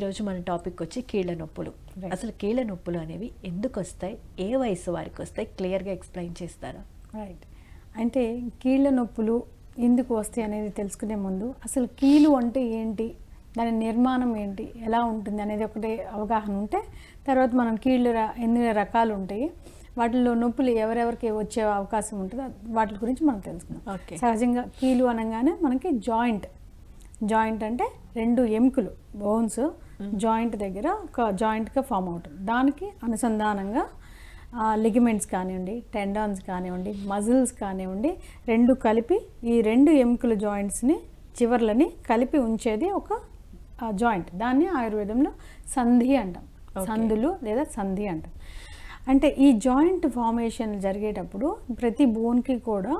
ఈరోజు మన టాపిక్ వచ్చి కీళ్ళ నొప్పులు. అసలు కీళ్ళ నొప్పులు అనేవి ఎందుకు వస్తాయి? ఏ వయసు వారికి వస్తాయి? క్లియర్గా ఎక్స్ప్లెయిన్ చేస్తారా? రైట్ అంటే కీళ్ళ నొప్పులు ఎందుకు వస్తాయి అనేది తెలుసుకునే ముందు అసలు కీలు అంటే ఏంటి? దాని నిర్మాణం ఏంటి? ఎలా ఉంటుంది అనేది ఒకటి అవగాహన ఉంటే తర్వాత మనం కీళ్ళు ఎన్ని రకాలు ఉంటాయి వాటిలో నొప్పులు ఎవరెవరికి వచ్చే అవకాశం ఉంటుందో వాటి గురించి మనం తెలుసుకుందాం. Okay. సహజంగా కీలు అనగానే మనకి జాయింట్. జాయింట్ అంటే రెండు ఎముకలు బోన్స్ జాయింట్ దగ్గర ఒక జాయింట్గా ఫామ్ అవుతుంది. దానికి అనుసంధానంగా లిగమెంట్స్ కానివ్వండి టెండాన్స్ కానివ్వండి మజిల్స్ కానివ్వండి రెండు కలిపి ఈ రెండు ఎముకల జాయింట్స్ని చివర్లని కలిపి ఉంచేది ఒక జాయింట్. దాన్ని ఆయుర్వేదంలో సంధి అంటాం. సందులు లేదా సంధి అంటాం. అంటే ఈ జాయింట్ ఫార్మేషన్ జరిగేటప్పుడు ప్రతి బోన్కి కూడా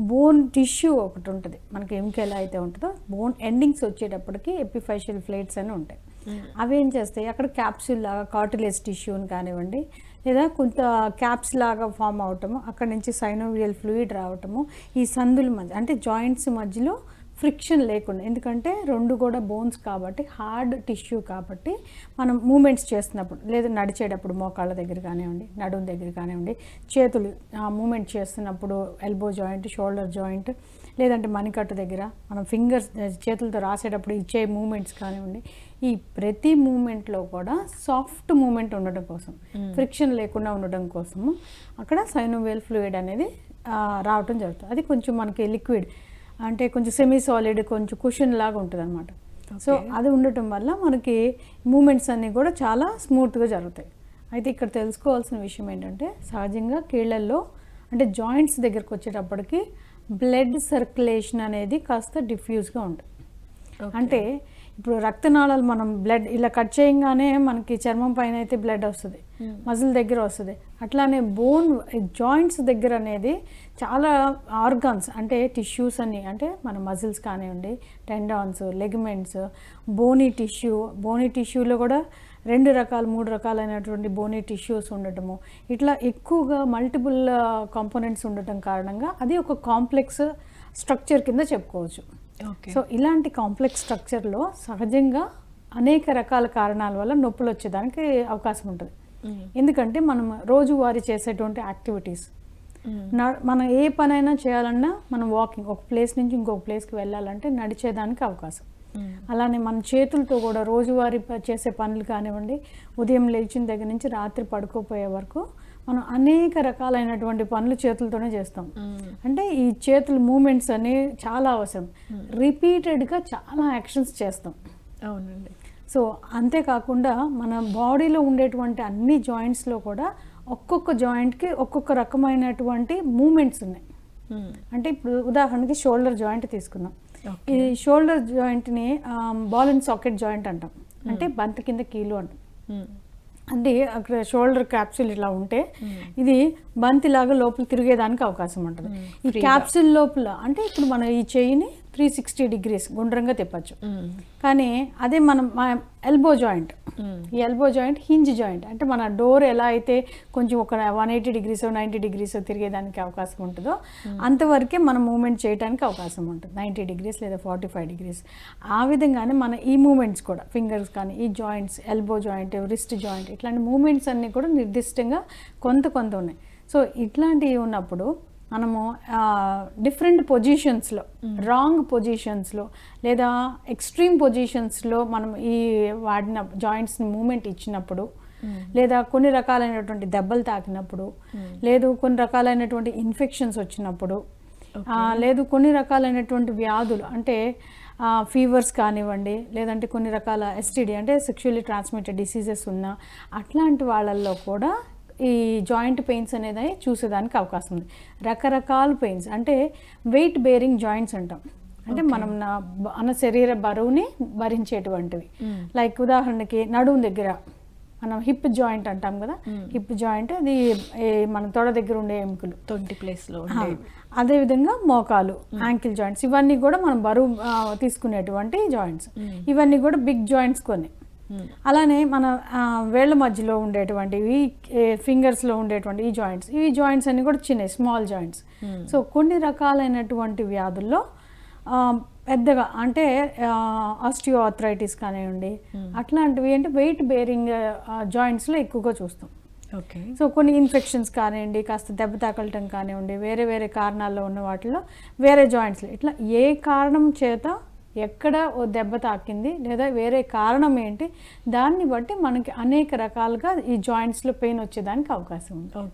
బోన్ టిష్యూ ఒకటి ఉంటుంది. మనకి ఎముక ఎలా అయితే ఉంటుందో బోన్ ఎండింగ్స్ వచ్చేటప్పటికి ఎపిఫైషియల్ ఫ్లేట్స్ అని ఉంటాయి. Hmm. అవి ఏం చేస్తాయి? అక్కడ క్యాప్సూల్ లాగా కార్టిలేజ్ టిష్యూని కానివ్వండి లేదా కొంత క్యాప్స్ లాగా ఫామ్ అవటము అక్కడ నుంచి సైనోవియల్ ఫ్లూయిడ్ రావటము ఈ సందుల మధ్య అంటే జాయింట్స్ మధ్యలో ఫ్రిక్షన్ లేకుండా ఎందుకంటే రెండు కూడా బోన్స్ కాబట్టి హార్డ్ టిష్యూ కాబట్టి మనం మూమెంట్స్ చేస్తున్నప్పుడు లేదా నడిచేటప్పుడు మోకాళ్ళ దగ్గర కానివ్వండి నడుం దగ్గర కానివ్వండి చేతులు మూమెంట్ చేస్తున్నప్పుడు ఎల్బో జాయింట్ షోల్డర్ జాయింట్ లేదంటే మణికట్టు దగ్గర మనం ఫింగర్స్ చేతులతో రాసేటప్పుడు ఇచ్చే మూమెంట్స్ కానివ్వండి ఈ ప్రతి మూమెంట్లో కూడా సాఫ్ట్ మూమెంట్ ఉండడం కోసం ఫ్రిక్షన్ లేకుండా ఉండడం కోసము అక్కడ సైనోవేల్ ఫ్లూయిడ్ అనేది రావటం జరుగుతుంది. అది కొంచెం మనకి లిక్విడ్ అంటే కొంచెం సెమీ సాలిడ్ కొంచెం కుషన్ లాగా ఉంటుంది అనమాట సో అది ఉండటం వల్ల మనకి మూమెంట్స్ అన్నీ కూడా చాలా స్మూత్గా జరుగుతాయి. అయితే ఇక్కడ తెలుసుకోవాల్సిన విషయం ఏంటంటే సహజంగా కీళ్ళల్లో అంటే జాయింట్స్ దగ్గరకు వచ్చేటప్పటికి బ్లడ్ సర్క్యులేషన్ అనేది కాస్త డిఫ్యూజ్గా ఉంటుంది. అంటే ఇప్పుడు రక్తనాళాలు మనం బ్లడ్ ఇలా కట్ చేయగానే మనకి చర్మం పైన అయితే బ్లడ్ వస్తుంది మజిల్ దగ్గర వస్తుంది. అట్లానే బోన్ జాయింట్స్ దగ్గర అనేది చాలా ఆర్గాన్స్ అంటే టిష్యూస్ అని అంటే మన మజిల్స్ కానివ్వండి tendons ligaments bony tissue bony టిష్యూలో కూడా రెండు రకాలు మూడు రకాలైనటువంటి బోనీ టిష్యూస్ ఉండటము. ఇట్లా ఎక్కువగా మల్టిపుల్ కాంపోనెంట్స్ ఉండటం కారణంగా అది ఒక కాంప్లెక్స్ స్ట్రక్చర్ కింద చెప్పుకోవచ్చు. సో ఇలాంటి కాంప్లెక్స్ స్ట్రక్చర్లో సహజంగా అనేక రకాల కారణాల వల్ల నొప్పులు వచ్చేదానికి అవకాశం ఉంటుంది. ఎందుకంటే మనం రోజువారీ చేసేటువంటి యాక్టివిటీస్ న- మనం ఏ పనైనా చేయాలన్నా మనం వాకింగ్ ఒక ప్లేస్ నుంచి ఇంకొక ప్లేస్కి వెళ్ళాలంటే నడిచేదానికి అవకాశం. అలానే మన చేతులతో కూడా రోజువారీ చేసే పనులు కానివ్వండి ఉదయం లేచిన దగ్గర నుంచి రాత్రి పడుకోపోయే వరకు మనం అనేక రకాలైనటువంటి పనులు చేతులతోనే చేస్తాం. అంటే ఈ చేతుల మూమెంట్స్ అన్ని చాలా అవసరం. రిపీటెడ్గా చాలా యాక్షన్స్ చేస్తాం. అవునండి. సో అంతేకాకుండా మన బాడీలో ఉండేటువంటి అన్ని జాయింట్స్లో కూడా ఒక్కొక్క జాయింట్కి ఒక్కొక్క రకమైనటువంటి మూమెంట్స్ ఉన్నాయి. అంటే ఇప్పుడు ఉదాహరణకి షోల్డర్ జాయింట్ తీసుకుందాం. ఈ షోల్డర్ జాయింట్ని బాల్ అండ్ సాకెట్ జాయింట్ అంటాం. అంటే బంతి కింద కీలు అంటాం. అంటే అక్కడ షోల్డర్ క్యాప్సూల్ ఇట్లా ఉంటే ఇది బంతి లాగా లోపల తిరిగేదానికి అవకాశం ఉంటుంది. ఈ క్యాప్సూల్ లోపల అంటే ఇప్పుడు మనం ఈ చెయ్యిని త్రీ సిక్స్టీ డిగ్రీస్ గుండ్రంగా తిప్పచ్చు. కానీ అదే మనం elbow joint elbow joint hinge joint అంటే మన డోర్ ఎలా అయితే కొంచెం ఒక one eighty degrees ninety degrees తిరిగేదానికి అవకాశం ఉంటుందో అంతవరకే మనం మూమెంట్ చేయడానికి అవకాశం ఉంటుంది. నైంటీ డిగ్రీస్ లేదా ఫార్టీ ఫైవ్ డిగ్రీస్ ఆ విధంగానే మన ఈ మూమెంట్స్ కూడా ఫింగర్స్ కానీ ఈ joints elbow joint wrist joint ఇట్లాంటి మూమెంట్స్ అన్నీ కూడా నిర్దిష్టంగా కొంత కొంత ఉన్నాయి. సో ఇట్లాంటివి ఉన్నప్పుడు మనము డిఫరెంట్ పొజిషన్స్లో రాంగ్ పొజిషన్స్లో లేదా ఎక్స్ట్రీమ్ పొజిషన్స్లో మనం ఈ వాడిన జాయింట్స్ని మూమెంట్ ఇచ్చినప్పుడు లేదా కొన్ని రకాలైనటువంటి దెబ్బలు తాకినప్పుడు లేదు కొన్ని రకాలైనటువంటి ఇన్ఫెక్షన్స్ వచ్చినప్పుడు లేదు కొన్ని రకాలైనటువంటి వ్యాధులు అంటే ఫీవర్స్ కానివ్వండి లేదంటే కొన్ని రకాల ఎస్టీడీ అంటే సెక్షువల్లీ ట్రాన్స్మిటెడ్ డిసీజెస్ ఉన్న అట్లాంటి వాళ్ళల్లో కూడా ఈ జాయింట్ పెయిన్స్ అనేది చూసేదానికి అవకాశం ఉంది. రకరకాల పెయిన్స్ అంటే వెయిట్ బేరింగ్ జాయింట్స్ అంటాం. అంటే మనం నా మన శరీర బరువుని భరించేటువంటివి. లైక్ ఉదాహరణకి నడుము దగ్గర మనం హిప్ జాయింట్ అంటాం కదా హిప్ జాయింట్ అది మన తొడ దగ్గర ఉండే ఎముకలు. ట్వంటీ ప్లేస్లో అదేవిధంగా మోకాలు యాంకిల్ జాయింట్స్ ఇవన్నీ కూడా మనం బరువు తీసుకునేటువంటి జాయింట్స్. ఇవన్నీ కూడా బిగ్ జాయింట్స్ కొన్ని. అలానే మన వేళ్ళ మధ్యలో ఉండేటువంటివి ఫింగర్స్లో ఉండేటువంటి ఈ జాయింట్స్. ఈ జాయింట్స్ అన్ని కూడా చిన్నవి స్మాల్ జాయింట్స్. సో కొన్ని రకాలైనటువంటి వ్యాధుల్లో పెద్దగా అంటే ఆస్టియో ఆర్థరైటిస్ కానివ్వండి అట్లాంటివి అంటే వెయిట్ బేరింగ్ జాయింట్స్లో ఎక్కువగా చూస్తాం. ఓకే. సో కొన్ని ఇన్ఫెక్షన్స్ కానివ్వండి కాస్త దెబ్బ తాకలటం కానివ్వండి వేరే వేరే కారణాల్లో ఉన్న వాటిలో వేరే జాయింట్స్లో. ఇట్లా ఏ కారణం చేత ఎక్కడ ఓ దెబ్బ తాకింది లేదా వేరే కారణం ఏంటి? దాన్ని బట్టి మనకి అనేక రకాలుగా ఈ జాయింట్స్లో పెయిన్ వచ్చేదానికి అవకాశం ఉంది. ఓకే.